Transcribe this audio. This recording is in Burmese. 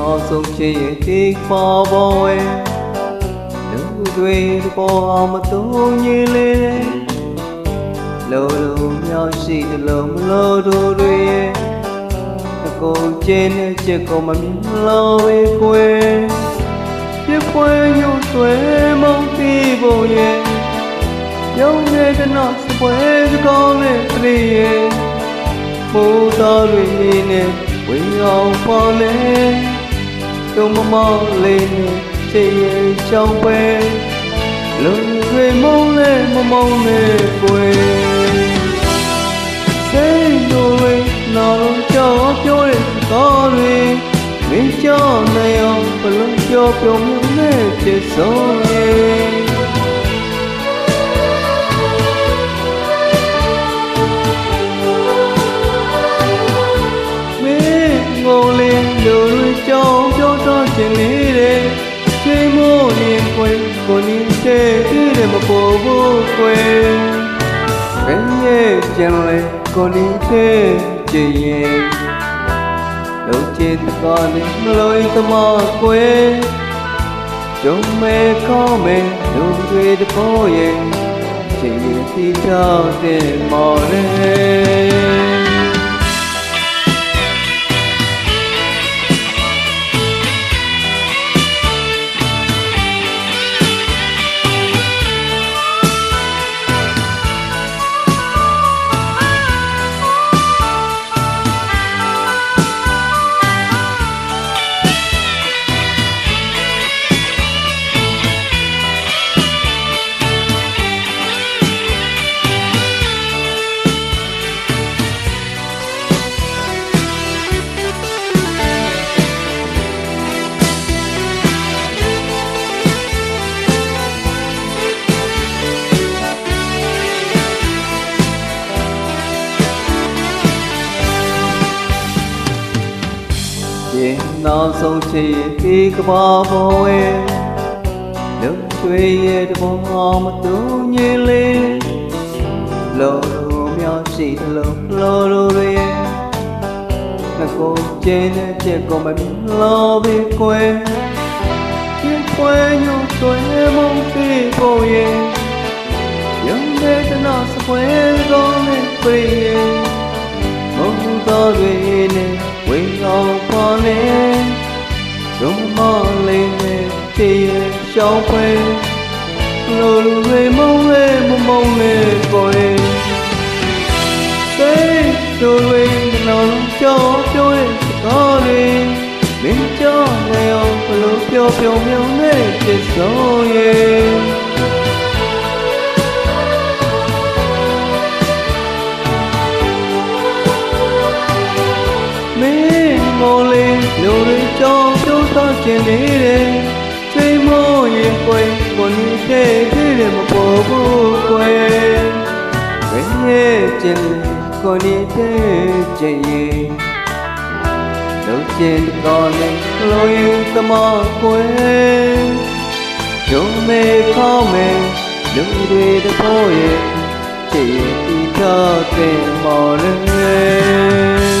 ရင်နောက်ဆုံးချစ်ရင်ဒီပေါ်ပေါ်ဝဲလူတွေပေါ်အောင်မတုံးကြီးလေးလောလုံးမြောက်ရှိတယ်လို့မလို့တို့တွေရဲ့အကုန်ကျင်းတဲ့ချစ်ကိုမမြင်လို့ပဲကွယ်ပြပွဲညွှန်ဆွဲမုန်းတီးဖို့ရဲ့ရုံးရဲ့ကနောက်စပွဲစကောင်းနဲ့တရေရဲ့မိုးသားတွေနဲ့ဝေအောင်ပေါ်လေတုံ မမောင်းလေးနဲ့ချစ်ရဲ့ချောင်းပဲလူတွေမုန်းလဲမမုန်းလဲကွယ်စိတ်တို့တွေနာလုံးကြောက်ပြောတဲ့ကောင်းတွေမင်းကြောက်နေအောင်ဘလုံးပြောပြောမြင်နဲ့ဖြစ်ဆုံး ပြောတော့ခြင်းလေးတဲ့ချိန်မို့ရင်ခွင်ကိုနေတဲ့ဒီမပေါ်ဘူးခွင်ဘယ်ရဲ့ကျန်လဲကိုနေတဲ့ကြည်ရင်လုံးချစ်ကောင်းနေမလို့သမားကွယ်ကြုံမဲ့ကောင်းမဲ့လူတွေတပေါ်ရဲ့ကြည်ရင်တီတော့တဲ့မော်ရဲ နောက်ဆုံးချစ်ရဲ့ဒီကဘာပေါ်ဝဲလူတွေရဲ့တဘောအောင်မတူညီလေးလောလိုမြောက်ရှိတယ်လို့လောလိုတွေရဲ့ငကိုကျင်းတဲ့ချက်ကိုမမြင်လို့ပဲကွယ်ဒီကွယ်ညွှန်ဆွဲမုန်းပြေပေါ်ရဲ့ရုံးတဲ့တနာစပွဲကောင်းနဲ့ပြေရဲ့မုန်းတော်တွေနဲ့ဝေအောင်ပါ လေဒုမလေးနဲ့တည်ရရှောင်းဖွဲလူလူတွေမုန်းလေမမုန်းလေကိုယ်စိတ်တို့တွေနှလုံးကြောက်ပြောတဲ့စကားတွေမင်းကြောက်နေအော င်ဘလို့ပြောပြောမြုံနဲ့ဖြစ်ဆုံးရဲ့မင်းမော်လေးလူတွေကြောင်းကျိုးသားခြင်းလေးတဲ့ချိန်မို့ရင်ကွယ်ကိုနေတဲ့ဒီတယ်မပေါ်ဘူးကွယ်ဘယ်ရဲ့ခြင်းကိုနေတဲ့ခြင်းရင်လုံးကျင်တော်နဲ့လိုရင်သမားကွယ်ဂျုံမေခေါ်မယ်လူတွေတပေါ်ရဲ့ချစ်ရင်ဒီတော့တဲ့မော်လေး